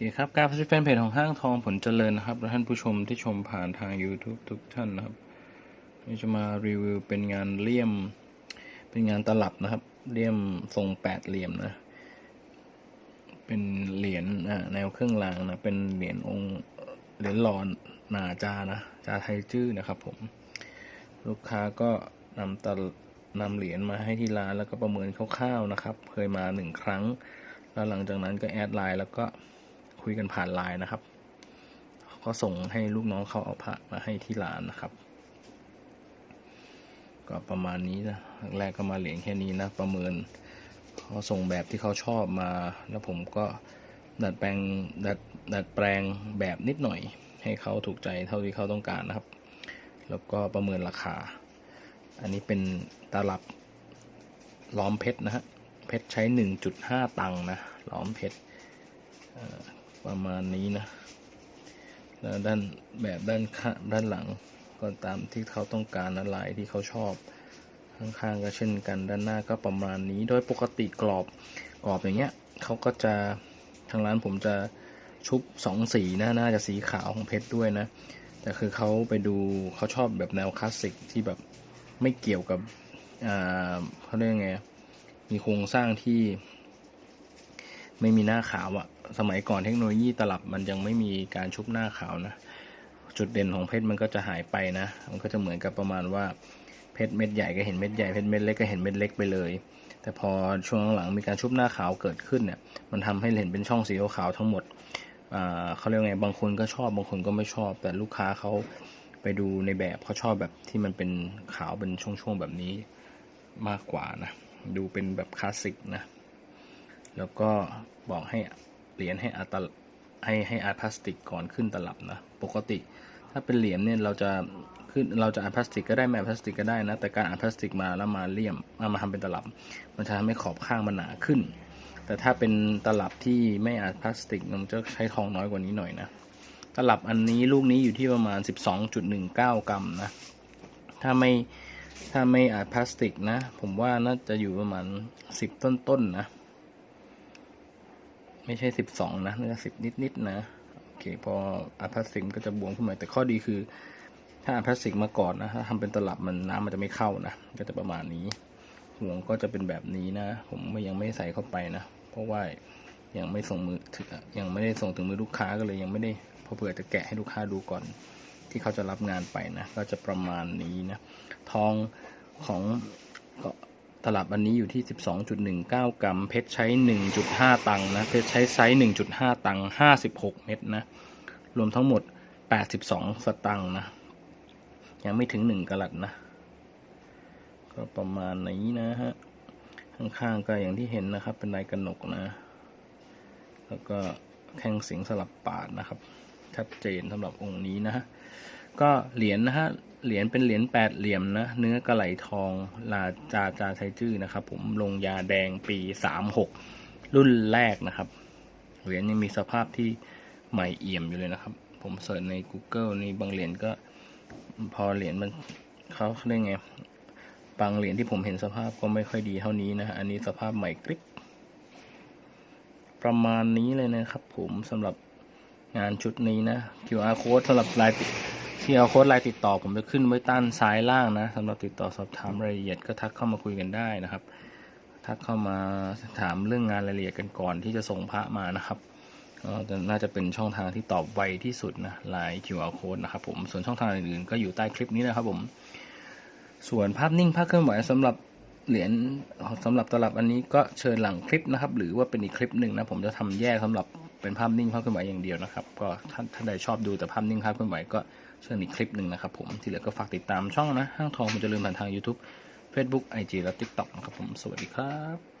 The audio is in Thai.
เคครับการพัฒนาแฟนเพจของห้างทองผลเจริญนะครับและท่านผู้ชมที่ชมผ่านทาง YouTube ทุกท่านนะครับนี่จะมารีวิวเป็นงานเลี่ยม เป็นงานตลับนะครับ เลี่ยมทรงแปดเหลี่ยมนะ เป็นเหรียญแนวเครื่องรางนะ เป็นเหรียญองค์เหรียญหลอนหนาจานะจาไทยจื้อนะครับผม ลูกค้าก็นำตะนำเหรียญมาให้ที่ร้านแล้วก็ประเมินคร่าวๆนะครับ เคยมาหนึ่งครั้ง แล้วหลังจากนั้นก็แอดไลน์แล้วก็ คุยกันผ่านไลน์นะครับ ก็ส่งให้ลูกน้องเขาเอาพระมาให้ที่ร้านนะครับ ก็ประมาณนี้นะแรกก็มาเหรียญแค่นี้นะประเมินเขาส่งแบบที่เขาชอบมา แล้วผมก็ดัดแปลงดัดดัดแปลงแบบนิดหน่อย ให้เขาถูกใจเท่าที่เขาต้องการนะครับ แล้วก็ประเมินราคา อันนี้เป็นตลับล้อมเพชรนะฮะเพชรใช้ 1.5 ตังค์นะล้อมเพชร ประมาณนี้นะ แล้วด้านแบบด้านข้างด้านหลังก็ตามที่เขาต้องการนะลายที่เขาชอบ ข้างๆก็เช่นกันด้านหน้าก็ประมาณนี้ โดยปกติกรอบกรอบอย่างเงี้ยเขาก็จะทางร้านผมจะชุบสองสีนะน่าจะสีขาวของเพชรด้วยนะ แต่คือเขาไปดูเขาชอบแบบแนวคลาสสิกที่แบบไม่เกี่ยวกับอ่าเขาเรียกไงมีโครงสร้างที่ ไม่มีหน้าขาวอะสมัยก่อนเทคโนโลยีตลับมันยังไม่มีการชุบหน้าขาวนะ จุดเด่นของเพชรมันก็จะหายไปนะ มันก็จะเหมือนกับประมาณว่าเพชรเม็ดใหญ่ก็เห็นเม็ดใหญ่เพชรเม็ดเล็กก็เห็นเม็ดเล็กไปเลย แต่พอช่วงหลังๆมีการชุบหน้าขาวเกิดขึ้นเนี่ย มันทำให้เห็นเป็นช่องสีขาวทั้งหมดอ่าเขาเรียกไงบางคนก็ชอบบางคนก็ไม่ชอบ แต่ลูกค้าเขาไปดูในแบบเขาชอบแบบที่มันเป็นขาวเป็นช่วงๆแบบนี้มากกว่านะ ดูเป็นแบบคลาสสิกนะ แล้วก็บอกให้เหรียญให้อัตให้ให้อาร์ตพลาสติกก่อนขึ้นตลับนะปกติ ถ้าเป็นเหรียญเนี่ยเราจะขึ้นเราจะอาร์ตพลาสติกก็ได้ไม่อาร์ตพลาสติกก็ได้นะแต่การอาร์ตพลาสติกมาแล้วมาเลี่ยมเอามาทำเป็นตลับ มันจะทำให้ขอบข้างมันหนาขึ้น แต่ถ้าเป็นตลับที่ไม่อาร์ตพลาสติกมันจะใช้ทองน้อยกว่านี้หน่อยนะตลับอันนี้ลูกนี้อยู่ที่ประมาณ 12.19 กรัมนะถ้าไม่ถ้าไม่อาร์ตพลาสติกนะ ผมว่าน่าจะอยู่ประมาณ 10 ต้นๆนนะ ไม่ใช่12นะน่าจะ10นิดๆนะ โอเค พออาพลาสติกก็จะบวมขึ้นมา แต่ข้อดีคือ ถ้าอาพลาสติกมาก่อนนะถ้าทำเป็นตลับมันน้ำมันจะไม่เข้านะ ก็จะประมาณนี้ ห่วงก็จะเป็นแบบนี้นะ ผมไม่ยังไม่ใส่เข้าไปนะ เพราะว่ายังไม่ส่งมือถึงยังไม่ได้ส่งถึงมือลูกค้าก็เลยยังไม่ได้พอเผื่อจะแกะให้ลูกค้าดูก่อน ที่เขาจะรับงานไปนะ ก็จะประมาณนี้นะ ทองของก็ ตลับอันนี้อยู่ที่ 12.19 กรัม เพชรใช้ 1.5 ตังค์นะ เพชรใช้ไซส์ 1.5 ตังค์56 เม็ดนะ รวมทั้งหมด 82 สตังค์นะ ยังไม่ถึง 1กะลัดนะ ก็ประมาณนี้นะฮะ ข้างๆก็อย่างที่เห็นนะครับ เป็นลายกระหนกนะ แล้วก็แข้งสิงสลับปาดนะครับ ชัดเจนสำหรับองค์นี้นะฮะ ก็เหรียญนะฮะเหรียญเป็นเหรียญแปดเหลี่ยมนะ เนื้อกระไหลทองลาจาจาไทจื้อนะครับ ผมลงยาแดงปีสามหกรุ่นแรกนะครับ เหรียญยังมีสภาพที่ใหม่เอี่ยมอยู่เลยนะครับ ผมเสิร์ชใน Google นี่บางเหรียญก็พอเหรียญมันเขาเรียกไงบางเหรียญที่ผมเห็นสภาพก็ไม่ค่อยดีเท่านี้นะฮะอันนี้สภาพใหม่กริบประมาณนี้เลยนะครับ ผมสำหรับงานชุดนี้นะ QR code สำหรับราย ติด QR code รายติดต่อผมจะขึ้นไว้ด้านซ้ายล่างนะสำหรับติดต่อสอบถามรายละเอียดก็ทักเข้ามาคุยกันได้นะครับ ทักเข้ามาถามเรื่องงานรายละเอียดกันก่อนที่จะส่งพระมานะครับก็น่าจะเป็นช่องทางที่ตอบไวที่สุดนะไลน์ QR code นะครับผมส่วนช่องทางอื่นๆก็อยู่ใต้คลิปนี้นะครับผม ส่วนภาพนิ่งภาพเคลื่อนไหวสำหรับเหรียญสำหรับตลับอันนี้ก็เชิญหลังคลิปนะครับ หรือว่าเป็นอีกคลิปหนึ่งนะผมจะทำแยกสำหรับ เป็นภาพนิ่งภาพเคลื่อนไหวอย่างเดียวนะครับ ก็ท่าถ้าใดชอบดูแต่ภาพนิ่งภาพเคลื่อนไหวก็เชิญอีกคลิปหนึ่งนะครับผมที่เหลือก็ฝากติดตามช่องนะห้างทองมันจะลืมผ่านทาง YouTube Facebook IG และ TikTok นะครับผมสวัสดีครับ